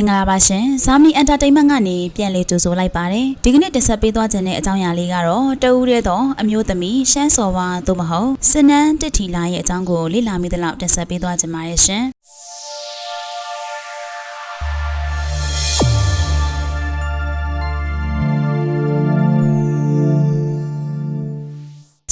မင်္ဂလာပါရှင်ဇာမီအန်တာတိန်မန့်ကနေပြန်လည်ကြိုဆိုလိုက်ပါတယ်ဒီကနေ့တင်ဆက်ပေးသွားခြင်းတဲ့အကြောင်းအရာလေးကတော့တဦးတည်းသောအမျိုးသမီးရှမ်းစော်ဝါသို့မဟုတ်စနန်းတစ်ထီလာရဲ့အကြောင်းကိုလေ့လာမိသလောက်တင်ဆက်ပေးသွားခြင်းပါတယ်ရှင်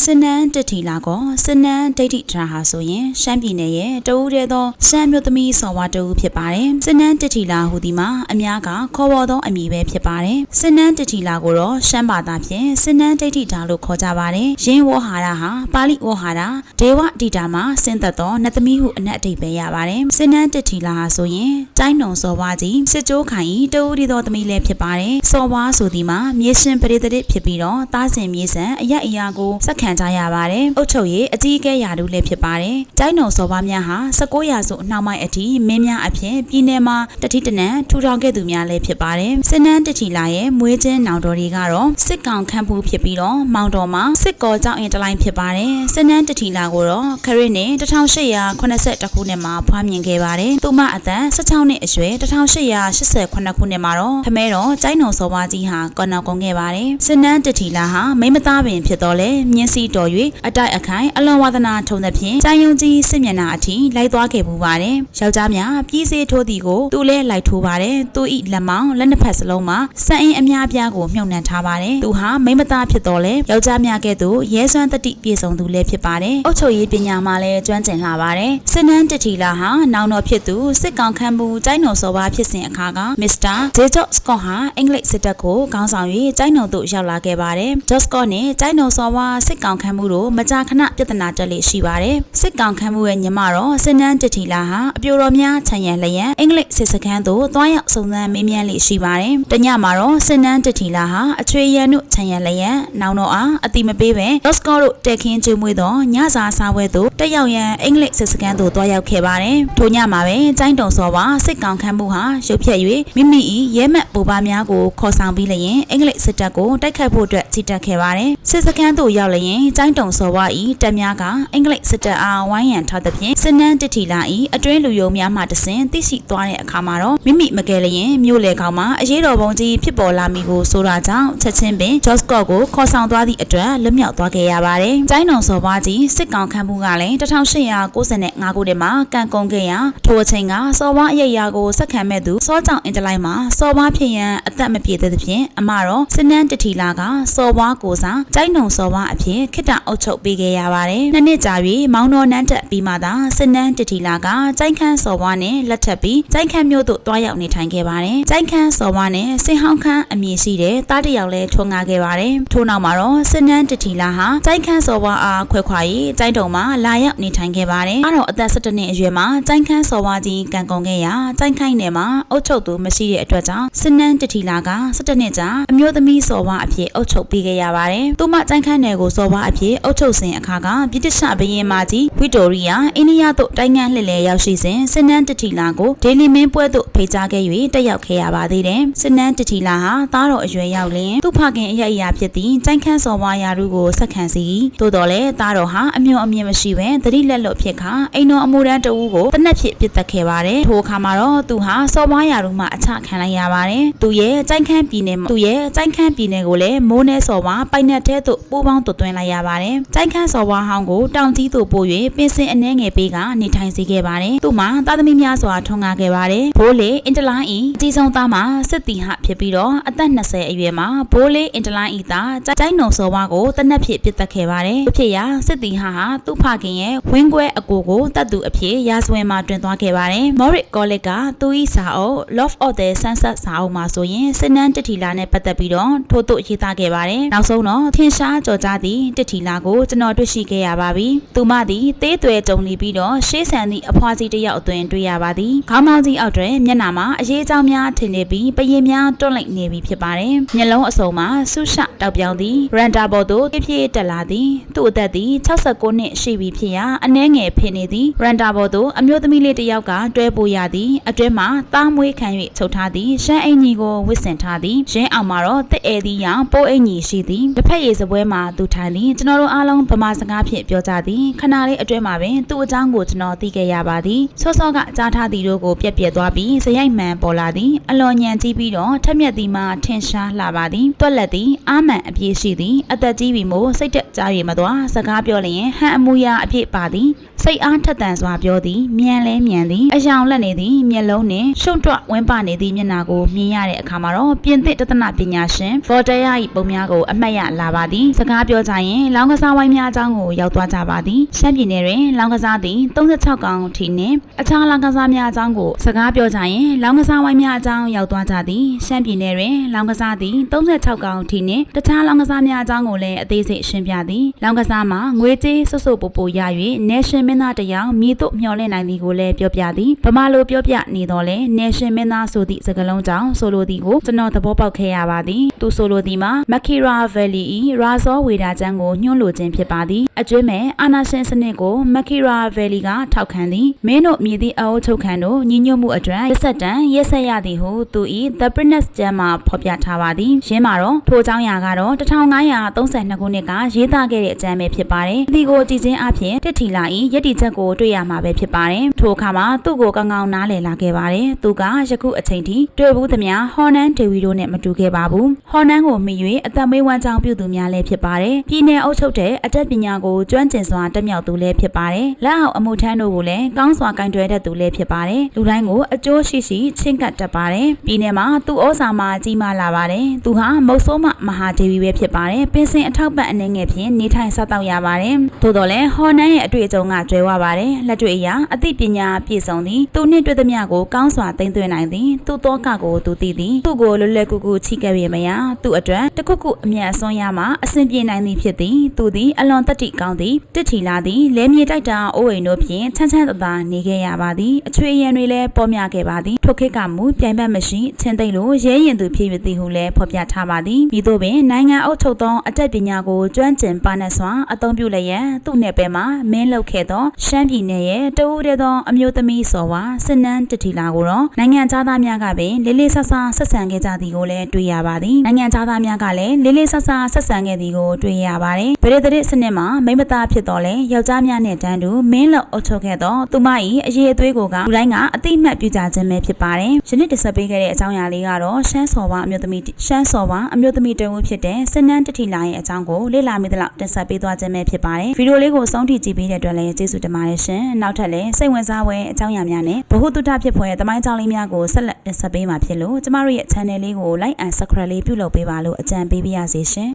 စနန်းတတီလာကောစနန်းဒိဋ္ဌိထရာဟာဆိုရင်ရှမ်းပြည်နယ်ရဲ့တဦးတည်းသောရှမ်းမျိုးသမီးဆော်ဝါတဦးဖြစ်ပါတယ်စနန်းတတီလာဟူဒီမှာအများကခေါ်ဝေါ်သောအမည်ပဲဖြစ်ပါတယ်စနန်းတတီလာကိုတော့ရှမ်းဘာသာဖြင့်စနန်းဒိဋ္ဌိတာလို့ခေါ်ကြပါတယ်ရင်းဝေါ်ဟာရဟာပါဠိဝေါ်ဟာရဒေဝတိတာမှာဆင်းသက်သောနတ်သမီးဟုအနက်အဓိပ္ပာယ်ရပါတယ်စနန်းတတီလာဟာဆိုရင်ကျိုင်းနှုံစော်ဝါကြီးစစ်ကြိုးခိုင်ဤတဦးတည်းသောသမီးလည်းဖြစ်ပါတယ်စော်ဝါဆိုဒီမှာမြေရှင်ပရိသတ်ဖြစ်ပြီးတော့တားစင်မြေဆန်အရက်အရာကိုစက္ခံကြရပါတယ်။အုတ်ချုပ်ရေးအကြီးအကဲရာထူးလည်းဖြစ်ပါတယ်။ကျိုင်းတော်စော်ပါများဟာ19ရာစုအနောက်ပိုင်းအထိမင်းများအဖြစ်ပြည်내မှာတတိတနံထူထောင်ခဲ့သူများလည်းဖြစ်ပါတယ်။စနန်းတတီလာရဲ့မွေးချင်းနောင်တော်တွေကတော့စစ်ကောင်ခန့်ဖူးဖြစ်ပြီးတော့မောင်တော်မှာစစ်ကောကြောင့်အင်တလိုင်းဖြစ်ပါတယ်။စနန်းတတီလာကိုတော့ခရစ်နှစ်1882ခုနှစ်မှာဖွားမြင်ခဲ့ပါတယ်။သူမအသက်16နှစ်အရွယ်1888ခုနှစ်မှာတော့ခမဲတော်ကျိုင်းတော်စော်ပါကြီးဟာကော်နောက်ကုန်ခဲ့ပါတယ်။စနန်းတတီလာဟာမိမသားပင်ဖြစ်တော့လဲမြင်းစီတော်၍အတိုက်အခိုင်အလွန်ဝါသနာထုံသဖြင့်ကျိုင်းယုံကြီးစစ်မျက်နှာအထိလိုက်သွားခဲ့ပူပါတယ်။ယောက်ျားများပြည်စေထိုးသည်ကိုသူလည်းလိုက်ထိုးပါတယ်။သူဤလက်မောင်းလက်နှစ်ဖက်စလုံးမှာစံအင်းအများပြားကိုမြုံနှံထားပါတယ်။သူဟာမိမသားဖြစ်တော်လဲယောက်ျားများကဲ့သို့ရဲစွမ်းတတိပြေဆုံးသူလည်းဖြစ်ပါတယ်။အုတ်ချုပ်ရေးပညာမှာလည်းကျွမ်းကျင်လာပါတယ်။စစ်နန်းတတီလာဟာနောင်တော်ဖြစ်သူစစ်ကောင်ခန့်မှုကျိုင်းတော်စောပါဖြစ်စဉ်အခါကမစ္စတာဂျေဂျော့စကော့ဟာအင်္ဂလိပ်စစ်တပ်ကိုခေါင်းဆောင်၍ကျိုင်းတော်သို့ရောက်လာခဲ့ပါတယ်။ဂျော့စကော့နဲ့ကျိုင်းတော်စောပါစစ်ကောင်ခန့်မှုတို့မကြာခဏပြဿနာတက်လေရှိပါတယ်။စစ်ကောင်ခန့်မှုရဲ့ညီမတော်စနန်းတတီလာဟာအပြိုတော်များခြံရံလျက်အင်္ဂလိပ်စစ်စခန်းသို့သွားရောက်စုံစမ်းမေးမြန်းလေရှိပါတယ်။တညမှာတော့စနန်းတတီလာဟာအချွေရန်တို့ခြံရံလျက်နောင်တော်အားအတိမပေးပဲလော့စကော့တို့တက်ခင်းကျွေးမွေးသောညစာစားပွဲသို့တက်ရောက်ရန်အင်္ဂလိပ်စစ်စခန်းသို့သွားရောက်ခဲ့ပါတယ်။ထိုညမှာပဲကျိုင်းတုံစောပါစစ်ကောင်ခန့်မှုဟာရုပ်ဖြက်၍မိမိ၏ရဲမက်ပူပါများကိုခေါ်ဆောင်ပြီးလျင်အင်္ဂလိပ်စစ်တပ်ကိုတိုက်ခိုက်ဖို့အတွက်ချီတက်ခဲ့ပါတယ်။စစ်စခန်းသို့ရောက်လျင်ကျိုင်းတုံစောပါ၏တပ်များကအင်္ဂလိပ်စစ်တပ်အားဝိုင်းရန်ထားသဖြင့်စနန်းတတီလာ၏အတွင်းလူယုံများမှတဆင်သိရှိသွားတဲ့အခါမှာတော့မိမိမကယ်လျင်မြို့လေကောင်မှာအရေးတော်ပုံကြီးဖြစ်ပေါ်လာမိကိုဆိုတာကြောင့်ချက်ချင်းပင်ဂျော့စကော့ကိုခေါ်ဆောင်သွားသည့်အတွက်လွတ်မြောက်သွားခဲ့ရပါတယ်။ကျိုင်းတော်စော်ပွားကြီးစစ်ကောင်ခန့်မှုကလည်း1895ခုနှစ်မှာကန်ကုန်ခဲ့ရာထိုအချိန်ကစော်ပွားအယက်ရာကိုစက္ခံမဲ့သူစောကြောင့်အင်တလိုက်မှာစော်ပွားဖြစ်ရန်အသက်မပြေသေးသဖြင့်အမတော်စနန်းတတီလာကစော်ပွားကိုစားကျိုင်းတော်စော်ပွားအဖြစ်ခိတ္တအုပ်ချုပ်ပေးခဲ့ရပါတယ်။နှစ်နှစ်ကြာ၍မောင်တော်နန်းတက်ပြီးမှသာစနန်းတတီလာကကျိုင်းခန်းစော်ပွားနဲ့လက်ထပ်ပြီးကျိုင်းခန်းမြို့သို့တွားရောက်နေထိုင်ခဲ့ပါတယ်။ကျိုင်းခန်းစော်ပွားနဲ့စင်ဟောင်းခန်းအမည်ရှိတဲ့တားတယောက်လည်းထွန်းကားခဲ့ပါတယ်။ထို့နောက်မှာတော့စနန်းတတီလာဟာကျိုင်းခန်းစော်ပွားအားခွဲခွာ၍ကျိုင်းတုံမှာလာရောက်နေထိုင်ခဲ့ပါတယ်။အဲတော့အသက်17နှစ်အရွယ်မှာကျိုင်းခန်းစော်ပွားကြီးကံကုန်ခဲ့ရာကျိုင်းခိုင်းနယ်မှာအုတ်ချုပ်သူမရှိတဲ့အတွက်ကြောင့်စနန်းတတီလာက17နှစ်ကြာအမျိုးသမီးစော်ပွားအဖြစ်အုတ်ချုပ်ပေးခဲ့ရပါတယ်။သူမကျိုင်းခန်းနယ်ကိုစော်ပွားအဖြစ်အုတ်ချုပ်စဉ်အခါကပြည်တရှဘရင်မကြီးဝီတိုရီယာအိန္ဒိယသို့တိုင်းငံလှည့်လည်ရောက်ရှိစဉ်စနန်းတတီလာကိုဒေလီမင်းပွဲသို့ဖိတ်ကြားခဲ့၍တက်ရောက်ခဲ့ရပါသေးတယ်။စနန်းတတီလာဟာသားတော်အရွယ်ရောက်လျင်သူ့ဖခင်အရအရာဖြစ်သည့်ကျိုင်းခန်းစော်ပွားရာထူးကိုဆက်ခံစီသို့တော်လည်းသားတော်ဟာအမျိုးအမြင်မရှိဘဲသတိလက်လွတ်ဖြစ်ခါအိမ်တော်အမှုရန်တဦးကိုတနက်ဖြစ်ပစ်တက်ခဲ့ပါတယ်။ထိုအခါမှာတော့သူဟာစော်ပွားရာထူးမှအချခံလိုက်ရပါတယ်။သူရဲ့ကျိုင်းခန်းပြည်နယ်မှာသူရဲ့ကျိုင်းခန်းပြည်နယ်ကိုလည်းမိုးနဲစော်ပွားပိုင်နက်ထဲသို့ပိုးပေါင်းသွသွင်းလိုက်ရပါတယ်။ကျိုင်းခန်းစော်ပွားဟောင်းကိုတောင်ကြီးသို့ပို့၍ပင်စင်အနှဲငယ်ပေးကနေထိုင်စေခဲ့ပါတယ်။သူ့မှာသားသမီးများစွာထွန်းကားခဲ့ပါတယ်။ဘိုးလေအင်တလိုင်းဤအကြီးဆုံးသားမှာစစ်တီဟဖြစ်ပြီးတော့အသက်20အရွယ်မှာဘိုးလေအင်တလိုင်းဤသားကျိုင်းနှုံစော်ပွားကိုတနက်ဖြစ်ပစ်တက်ခဲ့ပါတယ်။ဖြစ်ရာစစ်တီဟာဟာသူ့ဖခင်ရဲ့ဝင်းကွဲအကိုကိုတတ်သူအဖြစ်ရာဇဝင်မှာတွင်သွားခဲ့ပါတယ်။ Morit College ကသူ၏စာအုပ် Love of the Sunset စာအုပ်မှာဆိုရင်စနန်းတတီလာနဲ့ပတ်သက်ပြီးတော့ထို့သို့ရေးသားခဲ့ပါတယ်။နောက်ဆုံးတော့ထင်ရှားကြော်ကြားသည့်တတီလာကိုကျွန်တော်တွေ့ရှိခဲ့ရပါပြီ။သူမသည်သေးသွဲတုံလီပြီးတော့ရှေးဆန်သည့်အဖွားကြီးတစ်ယောက်အတွင်တွေ့ရပါသည်။ခေါင်းမောင်းကြီးအောက်တွင်မျက်နှာမှာအရေးအကြောင်းများထင်နေပြီးပရင်များတွန့်လိုက်နေပြီဖြစ်ပါတယ်။မျက်လုံးအစုံမှာဆုရှတောက်ပြောင်သည်ရန်တာဘော်သို့ပြည့်ပြည့်တက်လာသည်။သူ့အသက်သည်69နှစ်ရှိပြီဖြစ်ရာအနှဲငယ်ဖြစ်နေသည်ရန်တာဘော်သို့အမျိုးသမီးလေးတစ်ယောက်ကတွဲပို့ရသည်အတွဲမှာသားမွေးခံ၍ချုပ်ထားသည်ရှမ်းအင်ကြီးကိုဝစ်ဆင်ထားသည်ရင်းအောင်မှာတော့တစ်အဲသည်ရောင်ပိုးအင်ကြီးရှိသည်တစ်ဖက်ရည်စပွဲမှာသူထိုင်သည်သည်ကျွန်တော်တို့အားလုံးဗမာစကားဖြင့်ပြောကြသည်ခဏလေးအတွင်းမှာပင်သူ့အကြောင်းကိုကျွန်တော်သိခဲ့ရပါသည်စောစောကကြားထားသည်တို့ကိုပြက်ပြက်သွားပြီးဇယိုက်မှန်ပေါ်လာသည်အလွန်ညံကြီးပြီးတော့ထက်မြက်သည်မှာထင်ရှားလာပါသည်တွက်လက်သည်အာမန်အပြည့်ရှိသည်အသက်ကြီးပြီမို့စိတ်တက်ကြားရမသွားစကားပြောလျင်ဟန်အမူအရာအပြည့်ပါသည်စိတ်အားထက်သန်စွာပြောသည်မြန်လဲမြန်သည်အယောင်လက်နေသည်မျက်လုံးနှင့်ရှုံ့တွဝင်းပနေသည့်မျက်နှာကိုမြင်ရတဲ့အခါမှာတော့ပြင်သစ်တသနာပညာရှင်ဗော်တရာ၏ပုံများကိုအမှတ်ရလာပါသည်စကားပြောကြရင်လောင်းကစားဝိုင်းများအကြောင်းကိုရောက်သွားကြပါသည်ရှမ်းပြည်နယ်တွင်လောင်းကစားသည်36ကောင်ထိနှင့်အခြားလောင်းကစားများအကြောင်းကိုစကားပြောကြရင်လောင်းကစားဝိုင်းများအကြောင်းရောက်သွားကြသည်ရှမ်းပြည်နယ်တွင်လောင်းကစားသည်36ကောင်ထိနှင့်တခြားလောင်းကစားများအကြောင်းကိုလည်းအသေးစိတ်ရှင်းပြသည်လောင်းကစားမှာငွေကြေးဆွတ်ဆွတ်ပို့ပို့ရ၍ nation မင်းသားတစ်ယောက်မြေတို့မျှော်လင့်နိုင်သည်ကိုလည်းပြောပြသည်ဗမာလိုပြောပြနေတော့လဲ nation မင်းသားဆိုသည့်စကားလုံးကြောင့်ဆိုလိုသည်ကိုကျွန်တော်သဘောပေါက်ခဲ့ရပါသည်သူဆိုလိုသည်မှာ Makira Valley ၏ရာဇောဝေဒာချမ်းကိုကိုညှို့လိုခြင်းဖြစ်ပါသည်အကျွေးမဲ့အာနာရှင်စနစ်ကိုမခီရာဗယ်လီကထောက်ခံသည်မင်းတို့မြည်သည့်အအုပ်ချုပ်ခံတို့ညီညွတ်မှုအတွက်ရက်ဆက်တန်ရက်ဆက်ရသည်ဟုသူ၏ The Prince ကျမ်းမှာဖော်ပြထားပါသည်ရင်းမှာတော့ထိုအကြောင်းအရာကတော့1532ခုနှစ်ကရေးသားခဲ့တဲ့အကြမ်းပဲဖြစ်ပါတယ်ဒီကိုကြည်ချင်းအဖြစ်တစ်ထီလာ၏ယက်တီချက်ကိုတွေ့ရမှာပဲဖြစ်ပါတယ်ထိုအခါမှာသူ့ကိုကောင်းကောင်းနားလည်လာခဲ့ပါတယ်သူကယခုအချိန်ထိတွေ့ဘူးသမျှဟော်နန်ဒေဝီတို့နဲ့မတူခဲ့ပါဘူးဟော်နန်ကိုမှီ၍အသက်မေးဝမ်းကြောင်းပြုသူများလည်းဖြစ်ပါတယ်ပြည်내အုပ်ချုပ်တဲ့အတတ်ပညာကိုကျွမ်းကျင်စွာတက်မြောက်သူလည်းဖြစ်ပါတယ်လက်အောက်အမှုထမ်းတို့ကိုလည်းကောင်းစွာကင်တွယ်တတ်သူလည်းဖြစ်ပါတယ်လူတိုင်းကိုအကျိုးရှိရှိချင်းကပ်တတ်ပါတယ်ပြည်내မှာသူ့ဩဇာမှာကြီးမားလာပါတယ်သူဟာမုတ်ဆိုးမမဟာဒေဝီပဲဖြစ်ပါတယ်ပင်စင်အထောက်ပံ့အနေငယ်ဖြင့်နေထိုင်စားတောက်ရပါတယ်သို့တော်လည်းဟော်နန်ရဲ့အတွေ့အကြုံကကျွဲဝပါတယ်လက်တွေ့အရာအသိပညာပြည့်စုံသည်သူနှင့်တွေ့သမျှကိုကောင်းစွာသိမ့်သွင်းနိုင်သည်သူ့သောကကိုသူသိသည်သူ့ကိုလွယ်လွယ်ကူကူချိကပ်ရမရသူ့အတွက်တခုခုအမြတ်အစွန်းရမှအဆင်ပြေနိုင်သည်ဖြစ်သည်သူသည်အလွန်တတိကောင်းသည်တစ်ထီလာသည်လဲမြေတိုက်တာအိုးအိမ်တို့ဖြင့်ချမ်းချမ်းသာသာနေခဲ့ရပါသည်အချွေရန်တွေလည်းပေါ်များခဲ့ပါသည်ထိုခေတ်ကမူပြိုင်ဘက်မရှိချင်းသိမ့်လိုရဲရင်သူဖြစ်ရသည်ဟုလည်းဖော်ပြထားပါသည်ပြီးသို့ပင်နိုင်ငံအုပ်ချုပ်သောအတက်ပညာကိုကျွမ်းကျင်ပါနတ်စွာအသုံးပြုလျက်သူ့နယ်ပယ်မှာမင်းလုပ်ခဲ့သောရှမ်းပြည်နယ်ရဲ့တဦးတည်းသောအမျိုးသမီးစော်ဝါစစ်နန်းတတီလာကိုတော့နိုင်ငံသားများကပင်လေးလေးဆဆဆက်ဆံခဲ့ကြသည်ကိုလည်းတွေ့ရပါသည်နိုင်ငံသားများကလည်းလေးလေးဆဆဆက်ဆံခဲ့သည်ကိုတွေ့ရပါတယ်ဗရေတရစ်စနစ်မှာမိမသားဖြစ်တော်လဲယောက်ျားများနဲ့တန်းတူမင်းလောက်အုပ်ချုပ်ခဲ့သောသူမ၏အရေးအသွေးကိုကလူတိုင်းကအတိအမှတ်ပြုကြခြင်းပဲဖြစ်ပါတယ်ယနေ့တက်ဆက်ပေးခဲ့တဲ့အကြောင်းအရာလေးကတော့ရှမ်းစော်ဝါအမျိုးသမီးရှမ်းစော်ဝါအမျိုးသမီးတဦးဖြစ်တဲ့စစ်နန်းတတီလာရဲ့အကြောင်းကိုလေ့လာမိသလောက်တက်ဆက်ပေးသွားခြင်းပဲဖြစ်ပါတယ်ဗီဒီယိုလေးကိုစောင့်ကြည့်ကြည့်ပေးတဲ့အတွက်လည်းကျေးဇူးတင်ပါတယ်ရှင်နောက်ထပ်လည်းစိတ်ဝင်စားဖွယ်အကြောင်းအရာများနဲ့ဗဟုသုတဖြစ်ဖွယ်သမိုင်းကြောင်းလေးများကိုဆက်လက်တင်ဆက်ပေးမှာဖြစ်လို့ကျမတို့ရဲ့ channel လေးကို like and subscribe လေးပြုလုပ်ပေးပါလို့အကြံပေးပါရစေရှင်